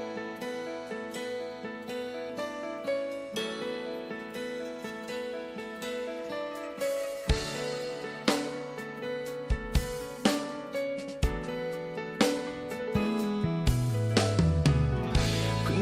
่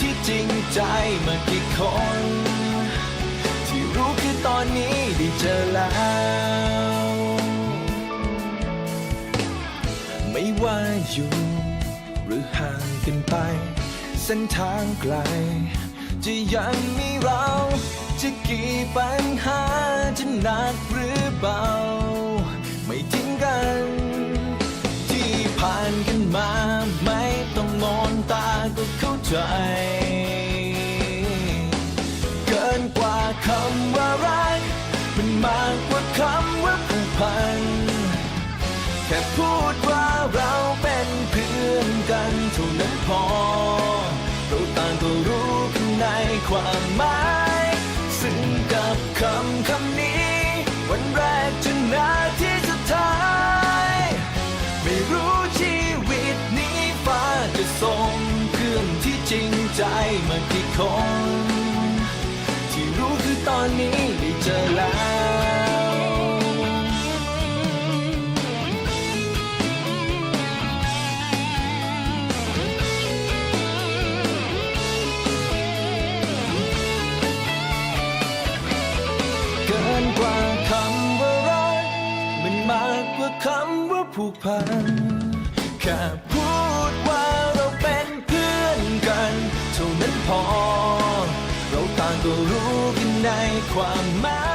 ที่จริงใจมากี่คน ที่รู้คือตอนนี้ได้เจอแล้ว ไม่ว่าอยู่ หรือห่างกันไป เส้นทางไกล จะยังมีเรา จะกี่ปัญหาจะหนักหรือเบา ใจเกินกว่าคำว่ารักมันมากกว่าคำว่าผูกพัน แค่พูดว่าเราเป็นเพื่อนกันเท่านั้นพอ เราต่างก็รู้กันในความหมายซึ่งกับคำคำนี้ วันแรกจนนาทีสุดท้าย ไม่รู้ชีวิตนี้ฟ้าจะส่ง จริงใจมากี่คน ที่รู้คือตอนนี้ได้เจอแล้วเกินกว่าคำว่ารักมันมากกว่าคำว่าผูกพันแค่พูดว่า พอ เราต่างก็รู้กันในความหมาย